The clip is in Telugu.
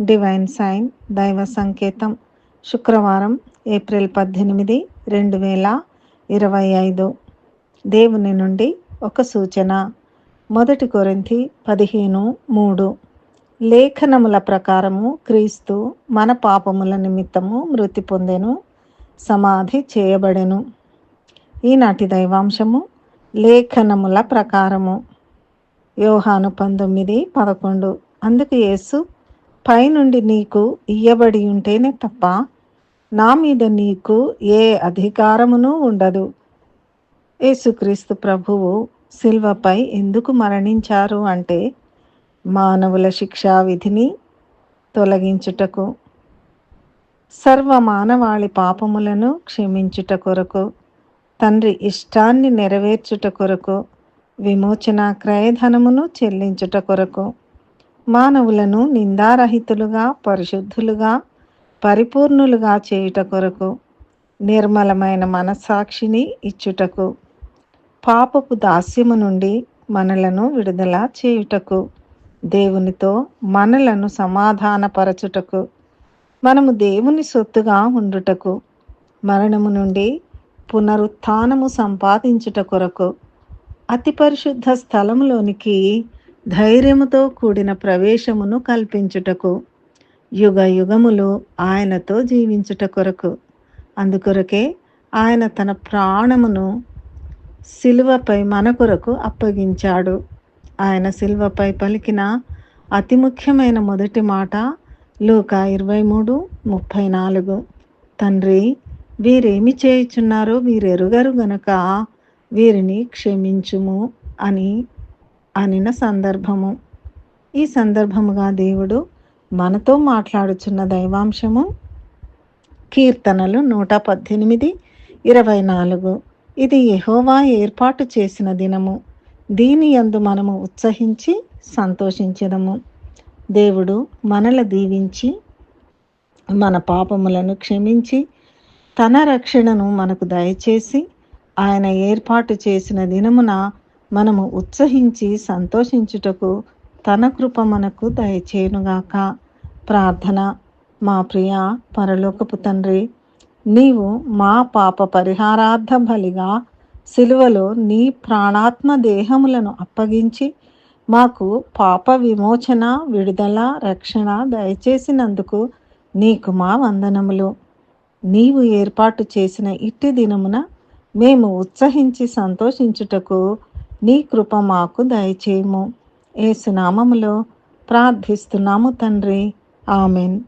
డివైన్ సైన్ దైవ సంకేతం శుక్రవారం ఏప్రిల్ పద్దెనిమిది రెండు వేల ఇరవై ఐదు. దేవుని నుండి ఒక సూచన. మొదటి కొరింథీ పదిహేను మూడు. లేఖనముల ప్రకారము క్రీస్తు మన పాపముల నిమిత్తము మృతి పొందెను సమాధి చేయబడెను. ఈనాటి దైవాంశము లేఖనముల ప్రకారము. యోహాను పంతొమ్మిది పదకొండు. అందుకు యేసు పైనుండి నీకు ఇయ్యబడి ఉంటేనే తప్ప నా మీద నీకు ఏ అధికారమును ఉండదు. యేసుక్రీస్తు ప్రభువు శిల్వపై ఎందుకు మరణించారు అంటే మానవుల శిక్షా విధిని తొలగించుటకు సర్వ మానవాళి పాపములను క్షమించుట కొరకు తండ్రి ఇష్టాన్ని నెరవేర్చుట కొరకు విమోచన క్రయధనమును చెల్లించుట కొరకు మానవులను నిందారహితులుగా పరిశుద్ధులుగా పరిపూర్ణులుగా చేయుట కొరకు నిర్మలమైన మనస్సాక్షిని ఇచ్చుటకు పాపపు దాస్యము నుండి మనలను విడుదల చేయుటకు దేవునితో మనలను సమాధానపరచుటకు మనము దేవుని సొత్తుగా ఉండుటకు మరణము నుండి పునరుత్నము సంపాదించుట కొరకు అతి పరిశుద్ధ స్థలంలోనికి ధైర్యముతో కూడిన ప్రవేశమును కల్పించుటకు యుగ యుగములు ఆయనతో జీవించుట కొరకు. అందుకొరకే ఆయన తన ప్రాణమును శిలువపై మన కొరకు అప్పగించాడు. ఆయన శిలువపై పలికిన అతి ముఖ్యమైన మొదటి మాట లూక ఇరవై మూడు ముప్పై నాలుగు. తండ్రి వీరేమి చేయుచున్నారో వీరెరుగరు గనక వీరిని క్షమించుము అని అనిన సందర్భము. ఈ సందర్భముగా దేవుడు మనతో మాట్లాడుచున్న దైవాంశము కీర్తనలు నూట పద్దెనిమిది ఇరవై నాలుగు. ఇది యహోవా ఏర్పాటు చేసిన దినము. దీని యందు మనము ఉత్సహించి సంతోషించదము. దేవుడు మనల దీవించి మన పాపములను క్షమించి తన రక్షణను మనకు దయచేసి ఆయన ఏర్పాటు చేసిన దినమున మనము ఉత్సహించి సంతోషించుటకు తన కృప మనకు దయచేయునుగాక. ప్రార్థన. మా ప్రియ పరలోకపు తండ్రి నీవు మా పాప పరిహారార్థ బలిగా సిలువలో నీ ప్రాణాత్మ దేహములను అప్పగించి మాకు పాప విమోచన విడుదల రక్షణ దయచేసినందుకు నీకు మా వందనములు. నీవు ఏర్పాటు చేసిన ఇట్టి దినమున మేము ఉత్సహించి సంతోషించుటకు నీ కృప మాకు దయచేయము. ఏసునామములో ప్రార్థిస్తున్నాము తండ్రి. ఆమెన్.